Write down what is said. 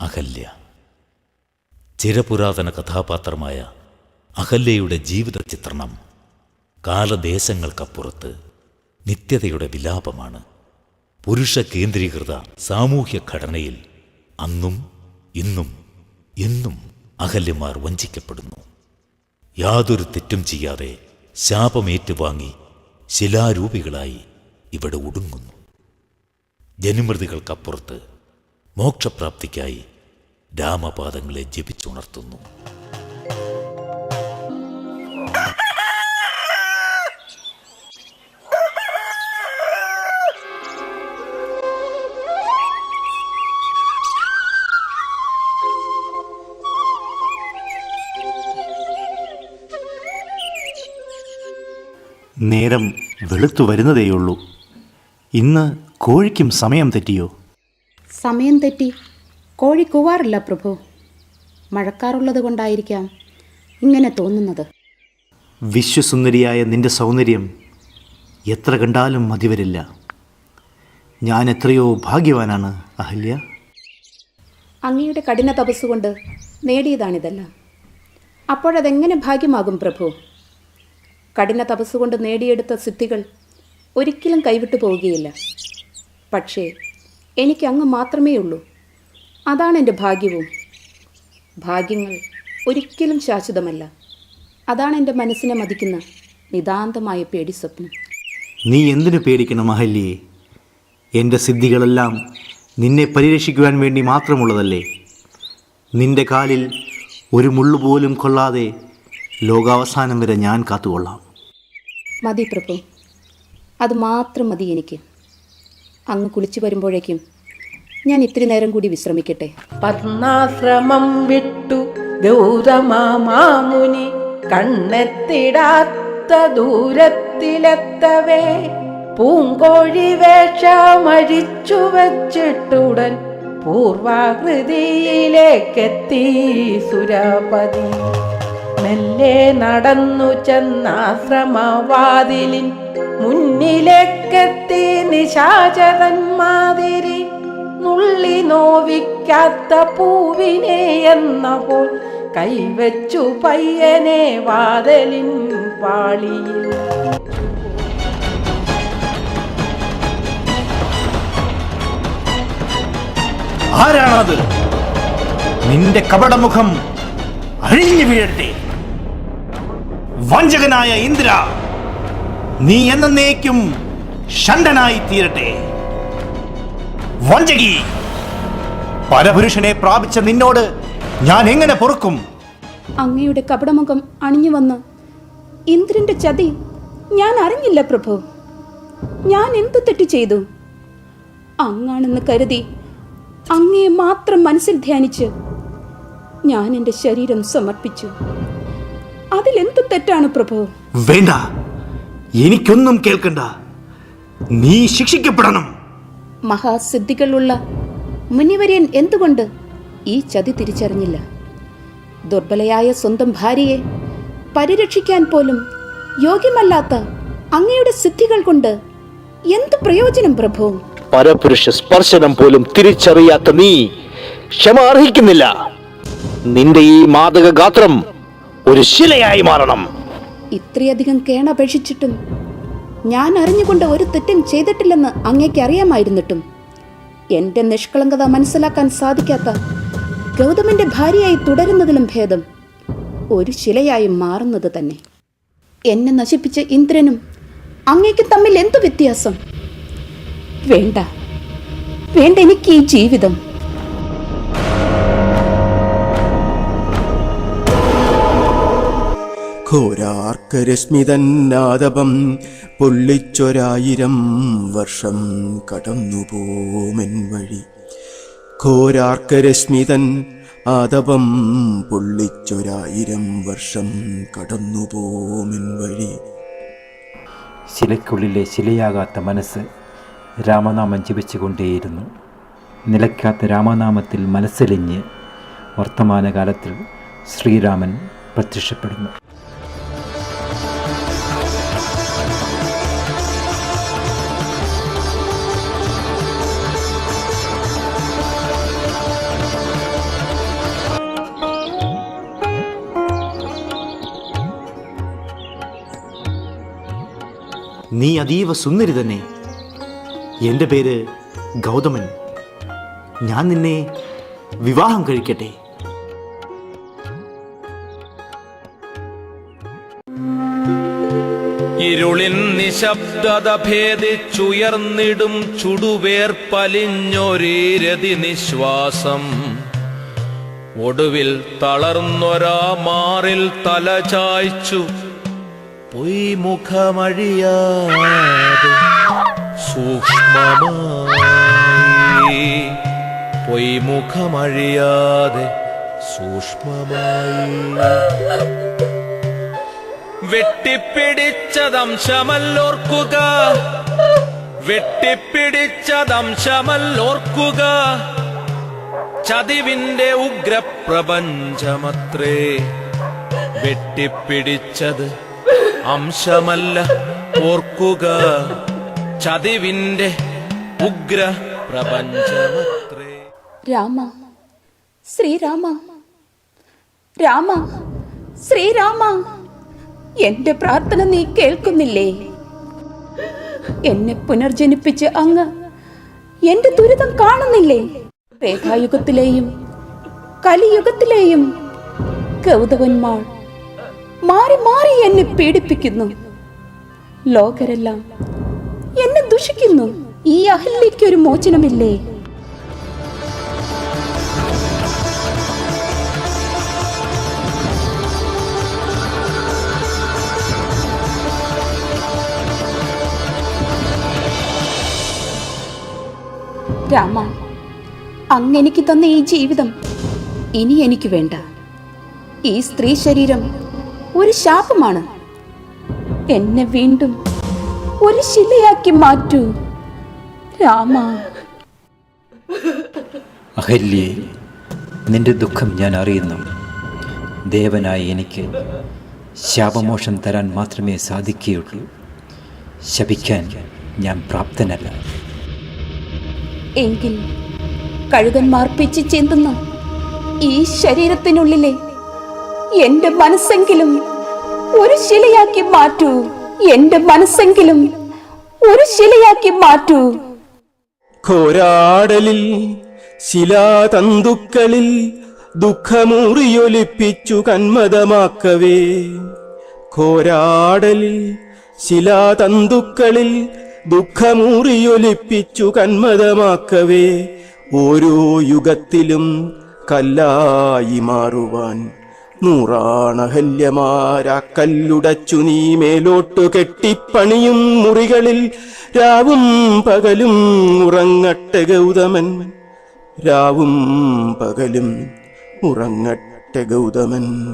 അഹല്യ. ചിരപുരാതന കഥാപാത്രമായ അഹല്യയുടെ ജീവിത ചിത്രണം കാലദേശങ്ങൾക്കപ്പുറത്ത് നിത്യതയുടെ വിലാപമാണ്. പുരുഷ കേന്ദ്രീകൃത സാമൂഹ്യ ഘടനയിൽ അന്നും ഇന്നും എന്നും അഹല്യമാർ വഞ്ചിക്കപ്പെടുന്നു. യാതൊരു തെറ്റും ചെയ്യാതെ ശാപമേറ്റുവാങ്ങി ശിലാരൂപികളായി ഇവിടെ ഒടുങ്ങുന്നു. ജനിമൃതികൾക്കപ്പുറത്ത് മോക്ഷപ്രാപ്തിക്കായി രാമപാദങ്ങളെ ജപിച്ചുണർത്തുന്നു. നേരം വെളുത്തു വരുന്നതേയുള്ളൂ. ഇന്ന് കോഴിക്കും സമയം തെറ്റിയോ? സമയം തെറ്റി. കോഴി കൂവാറില്ല പ്രഭു. മഴക്കാറുള്ളത് കൊണ്ടായിരിക്കാം ഇങ്ങനെ തോന്നുന്നത്. വിശ്വസുന്ദരിയായ നിന്റെ സൗന്ദര്യം എത്ര കണ്ടാലും മതിവരില്ല. ഞാൻ എത്രയോ ഭാഗ്യവാനാണ് അഹല്യ. അങ്ങയുടെ കഠിന തപസ്സുകൊണ്ട് നേടിയതാണിതെല്ലാം. അപ്പോഴതെങ്ങനെ ഭാഗ്യമാകും പ്രഭു? കഠിന തപസ്സുകൊണ്ട് നേടിയെടുത്ത സിദ്ധികൾ ഒരിക്കലും കൈവിട്ടു പോവുകയില്ല. പക്ഷേ എനിക്ക് അങ്ങ് മാത്രമേ ഉള്ളൂ അതാണ് എന്റെ ഭാഗ്യവും. ഭാഗ്യങ്ങൾ ഒരിക്കലും ശാശ്വതമല്ല. അതാണ് എന്റെ മനസ്സിനെ മതിക്കുന്ന നിതാന്തമായ പേടി സ്വപ്നം. നീ എന്തിനു പേടിക്കണം അഹല്യയെ എന്റെ സിദ്ധികളെല്ലാം നിന്നെ പരിരക്ഷിക്കുവാൻ വേണ്ടി മാത്രമുള്ളതല്ലേ? നിന്റെ കാലിൽ ഒരു മുള്ളുപോലും കൊള്ളാതെ ലോകാവസാനം വരെ ഞാൻ കാത്തുകൊള്ളാം. മതി പ്രഭു. അത് മാത്രം മതി എനിക്ക്. അങ്ങ് കുളിച്ചു വരുമ്പോഴേക്കും ഞാൻ ഇത്തിരി നേരം കൂടി വിശ്രമിക്കട്ടെ. പത്മാശ്രമം വിട്ടു ഗൗതമാമുനി കണ്ണെത്തിടാത്ത ദൂരത്തിലെത്തവേ. പൂങ്കോഴി വേഷമഴിച്ചു വച്ചിട്ടുടൻ പൂർവാകൃതിയിലേക്കെത്തി സുരപതി. മെല്ലെ നടന്നു ചെന്നാശ്രമവാതിലിൻ മുൻ മാതിരി നുള്ളി നോവിക്കാത്ത പൂവിനെ എന്ന പോൽ കൈവച്ചു പയ്യനെ വാതലിൻ പാളിയിൽ. ആരാണത്? നിന്റെ കപടമുഖം അഴിഞ്ഞു വീഴട്ടെ. വഞ്ചകനായ ഇന്ദ്ര നീ എന്നേക്കും ഷണ്ടനായി തീരട്ടെ. വഞ്ചകി. പരപുരുഷനെ പ്രാപിച്ച നിന്നോട് ഞാൻ എങ്ങനെ പൊറുക്കും? അങ്ങയുടെ കപടമുഖം അണിഞ്ഞു വന്ന് ഇന്ദ്രന്റെ ചതി ഞാൻ അറിഞ്ഞില്ല പ്രഭു. ഞാൻ എന്തു തെറ്റ് ചെയ്തു? അങ്ങാണെന്ന് കരുതി അങ്ങയെ മാത്രം മനസ്സിൽ ധ്യാനിച്ച് ഞാൻ എന്റെ ശരീരം സമർപ്പിച്ചു. അതിലെന്തു തെറ്റാണ് പ്രഭു? വേണ്ട. എനിക്കൊന്നും കേൾക്കണ്ട. നീ ശിക്ഷിക്കപ്പെടണം. മഹാസിദ്ധികളുള്ള മുനിവര്യൻ എന്തുകൊണ്ട് ഈ ചതി തിരിച്ചറിഞ്ഞില്ല? ദുർബലയായ സ്വന്തം ഭാര്യയെ പരിരക്ഷിക്കാൻ പോലും യോഗ്യമല്ലാത്ത അങ്ങയുടെ സിദ്ധികൾ കൊണ്ട് എന്ത് പ്രയോജനം പ്രഭു? പരപുരുഷ സ്പർശനം പോലും തിരിച്ചറിയാത്ത നീ ക്ഷമ അർഹിക്കുന്നില്ല. നിന്റെ ഈ മാതക ഗാത്രം ഒരു ശിലയായി മാറണം. ഇത്രയധികം കേണപേക്ഷിച്ചിട്ടും ഞാൻ അറിഞ്ഞുകൊണ്ട് ഒരു തെറ്റും ചെയ്തിട്ടില്ലെന്ന് അങ്ങേക്ക് അറിയാമായിരുന്നിട്ടും. എന്റെ നിഷ്കളങ്കത മനസ്സിലാക്കാൻ സാധിക്കാത്ത ഗൗതമന്റെ ഭാര്യയായി തുടരുന്നതിലും ഭേദം ഒരു ശിലയായി മാറുന്നത് തന്നെ. എന്നെ നശിപ്പിച്ച ഇന്ദ്രനും അങ്ങേക്കും തമ്മിൽ എന്തു വ്യത്യാസം? വേണ്ട. വേണ്ട എനിക്ക് ഈ ജീവിതം. ഘോരാർക്കരശ്മിതന്നാദപം പൊള്ളിച്ചൊരായിരം വർഷം കടന്നുപോമെൻ വഴി ഘോരാർക്കരശ്മിതൻ ആദപം പൊള്ളിച്ചൊരായിരം വർഷം കടന്നുപോമെൻ വഴി ശിലയ്ക്കുള്ളിലെ ശിലയാകാത്ത മനസ്സ് രാമനാമം ജപിച്ചുകൊണ്ടേയിരുന്നു. നിലയ്ക്കാത്ത രാമനാമത്തിൽ മനസ്സലിഞ്ഞ് വർത്തമാനകാലത്തിൽ ശ്രീരാമൻ പ്രത്യക്ഷപ്പെടുന്നു. നീ അതീവ സുന്ദരി തന്നെ. എന്റെ പേര് ഗൗതമൻ. ഞാൻ നിന്നെ വിവാഹം കഴിക്കട്ടെ. ഇരുളിൻ നിശബ്ദത ഭേദിച്ചുയർന്നിടും ചുടുവേർ പലിഞ്ഞൊരീരതി നിശ്വാസം. ഒടുവിൽ തളർന്നൊരാ മാറിൽ തല ചായ്ച്ചു പൊയ്മുഖമഴിയാതെ സൂക്ഷ്മമായി. പൊയ്മുഖമഴിയാതെ സൂക്ഷ്മമായി. വെട്ടിപ്പിടിച്ചതംശമല്ലോർക്കുക. വെട്ടിപ്പിടിച്ചതംശമല്ലോർക്കുക. ചതിവിന്റെ ഉഗ്രപ്രപഞ്ചമത്രേ. വെട്ടിപ്പിടിച്ചത് അംശമല്ല ഓർക്കുക ചതിവിന്റെ ഉഗ്ര പ്രപഞ്ചമത്രേ. രാമ ശ്രീരാമ രാമ ശ്രീരാമ എന്റെ പ്രാർത്ഥന നീ കേൾക്കുന്നില്ലേ? എന്നെ പുനർജനിപ്പിച്ച് അങ്ങ് എന്റെ ദുരിതം കാണുന്നില്ലേ? രേഖായുഗത്തിലെയും കലിയുഗത്തിലെയും ഗൗതവന്മാർ മാറി മാറി എന്നെ പീഡിപ്പിക്കുന്നു ലോകരെല്ലാം എന്നെ ദുഷിക്കുന്നു. ഈ അഹല്യയ്ക്കൊരു മോചനമില്ലേ? രാമ അങ്ങെനിക്ക് തന്ന ഈ ജീവിതം ഇനി എനിക്ക് വേണ്ട. ഈ സ്ത്രീ ശരീരം ഒരു ശാപമാണ്. എന്നെ വീണ്ടും ഒരു ശിലയാക്കി മാറ്റൂ. രാമ. അഹല്യേ നിന്റെ ദുഃഖം ഞാൻ അറിയുന്നു. ദേവനായി എനിക്ക് ശാപമോഷം തരാൻ മാത്രമേ സാധിക്കുകയുള്ളൂ. ശപിക്കാൻ ഞാൻ പ്രാപ്തനല്ല. എങ്കിൽ കഴുകന്മാർ ചിന്തുന്ന. ഈ ശരീരത്തിനുള്ളിലെ എന്റെ മനസ്സെങ്കിലും ഒരു ശിലയാക്കി മാറ്റൂ. എന്റെ മനസ്സെങ്കിലും ഒരു ശിലയാക്കി മാറ്റൂ. ഘോരാടലിൽ ശിലാതന്തുക്കളിൽ ദുഃഖമുറിയൊലിപ്പിച്ചു കന്മതമാക്കവേ. ഘോരാടലിൽ ശിലാതന്തുക്കളിൽ ദുഃഖമുറിയൊലിപ്പിച്ചു കന്മതമാക്കവേ. ഓരോ യുഗത്തിലും കല്ലായി മാറുവാൻ നൂറാണഹല്യമാരാ കല്ലുടച്ചു നീ മേലോട്ടു കെട്ടിപ്പണിയും മുറികളിൽ രാവും പകലും ഉറങ്ങട്ടെ ഗൗതമൻ. രാവും പകലും ഉറങ്ങട്ടെ ഗൗതമൻ.